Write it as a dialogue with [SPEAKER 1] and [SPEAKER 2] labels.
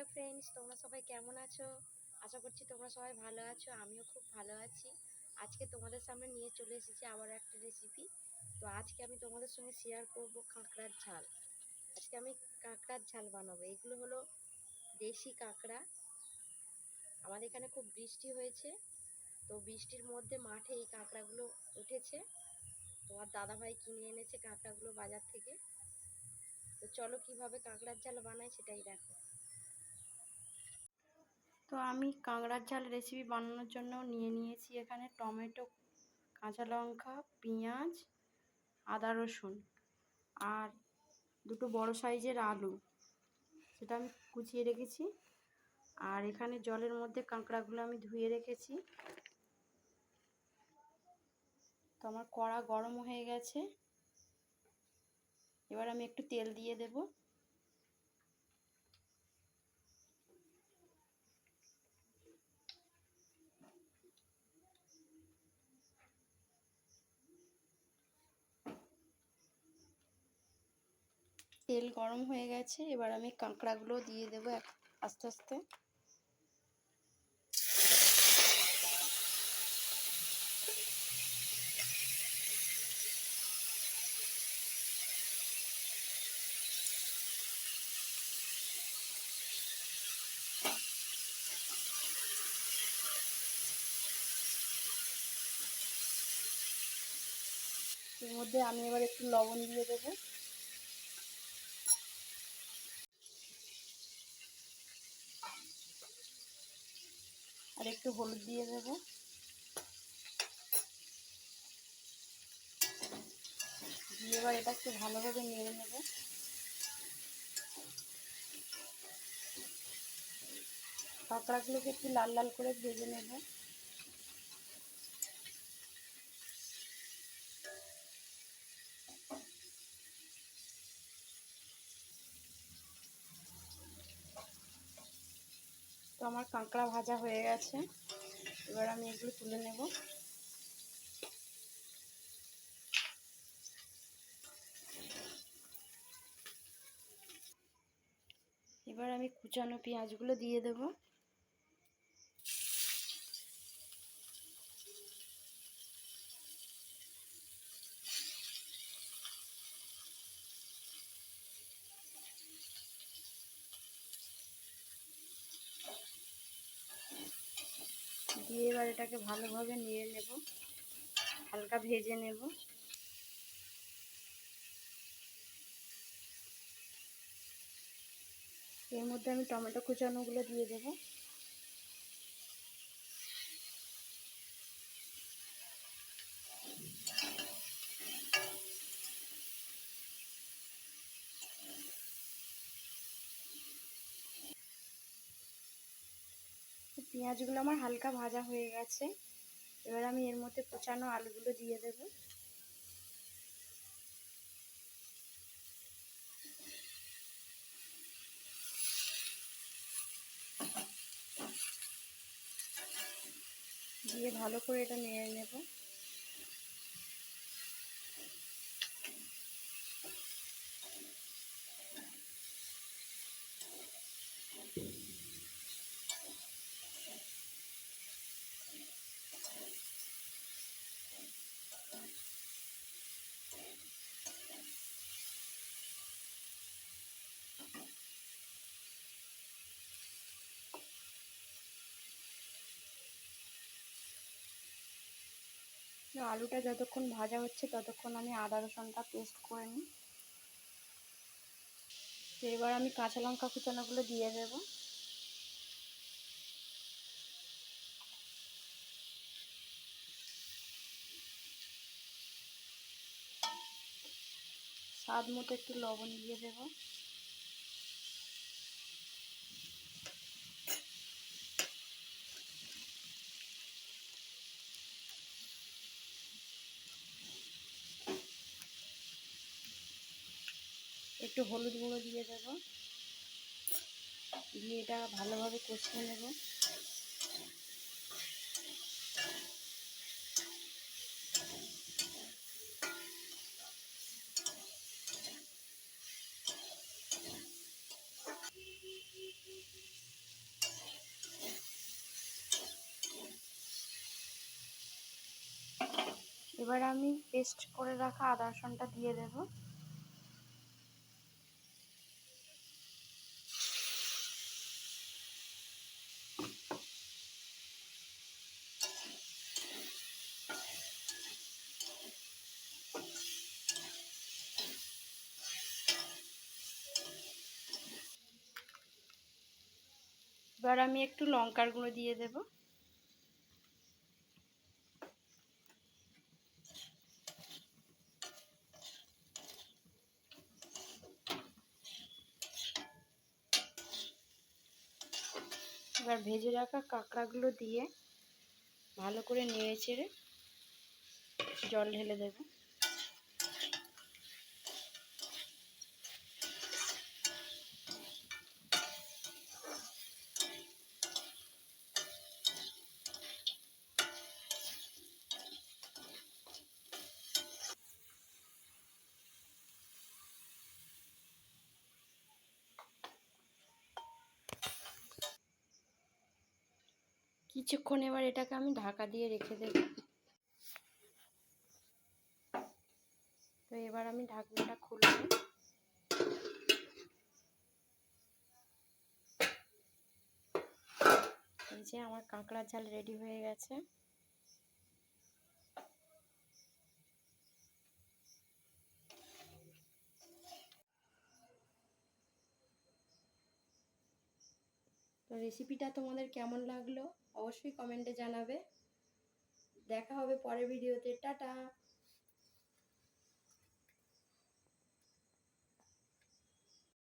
[SPEAKER 1] Hello friends তোমরা সবাই কেমন আছো? আশা করছি তোমরা সবাই ভালো আছো, আমিও খুব ভালো আছি। আজকে তোমাদের সামনে নিয়ে চলে এসেছি আবার একটা রেসিপি তো আজকে আমি তোমাদের সঙ্গে শেয়ার করব কাঁকড়ার ঝাল। আজকে আমি কাঁকড়ার ঝাল বানাবো। এগুলো হলো দেশি কাঁকড়া। আমাদের এখানে খুব বৃষ্টি হয়েছে, তো বৃষ্টির মধ্যে মাঠে এই কাঁকড়াগুলো উঠেছে। তোমার দাদাভাই কিনে এনেছে কাঁকড়াগুলো বাজার থেকে। তো চলো কীভাবে কাঁকড়ার ঝাল বানাই সেটাই দেখো। তো আমি কাঁকড়ার ঝাল রেসিপি বানানোর জন্য নিয়ে নিয়েছি এখানে টমেটো, কাঁচা লঙ্কা, পেঁয়াজ, আদা, রসুন আর দুটো বড় সাইজের আলু। সেটা আমি কুচিয়ে রেখেছি আর এখানে জলের মধ্যে কাঁকড়াগুলো আমি ধুয়ে রেখেছি। তো আমার কড়া গরম হয়ে গেছে। এবার আমি একটু তেল দিয়ে দেব। তেল গরম হয়ে গেছে, এবার আমি কাঁকড়াগুলো দিয়ে দেবো আস্তে আস্তে। এর মধ্যে আমি এবার একটু লবণ দিয়ে দেবো। আর একটু হলুদ দিয়ে দেব। দিয়ে এবার এটা একটু ভালোভাবে নেড়ে নেব। কাঁকড়াগুলোকে একটু লাল লাল করে ভেজে নেব। আমার কাঁকড়া ভাজা হয়ে গেছে। এবার আমি এগুলো তুলে নেব। এবার আমি কুচানো পেঁয়াজগুলো দিয়ে দেব দিয়ে এবার এটাকে ভালোভাবে নিয়ে নেব। হালকা ভেজে নেব। এর মধ্যে আমি টমেটো কুচানোগুলো দিয়ে দেব। পেঁয়াজগুলো আমার হালকা ভাজা হয়ে গেছে। এবার আমি এর মধ্যে কুচানো আলুগুলো দিয়ে দেব। দিয়ে ভালো করে এটা নেড়ে নেব। আলুটা যতক্ষণ ভাজা হচ্ছে ততক্ষণ আমি আদা রসুনটা পেস্ট করে নিই। তো এবার আমি কাঁচা লঙ্কা কুচানোগুলো দিয়ে দেব। স্বাদ মতো একটু লবণ দিয়ে দেব। একটু হলুদ গুঁড়ো দিয়ে দেব। দিয়ে এটা ভালোভাবে কষিয়ে নেব। এবার আমি পেস্ট করে রাখা আদা রসুনটা দিয়ে দেবো। এবার আমি একটু লঙ্কার গুঁড়ো দিয়ে দেব। এবার ভেজে রাখা কাঁকড়াগুলো দিয়ে ভালো করে নেড়ে চেড়ে জল ঢেলে দেব। কিছুক্ষণ এবার এটাকে আমি ঢাকা দিয়ে রেখে দেব। তো এবার আমি ঢাকনাটা খুলে এই যে আমার কাঁকড়ার ঝাল রেডি হয়ে গেছে। তো রেসিপিটা তোমাদের কেমন লাগল? অবশ্যই কমেন্টে জানাবে। দেখা হবে পরের ভিডিওতে টাটা!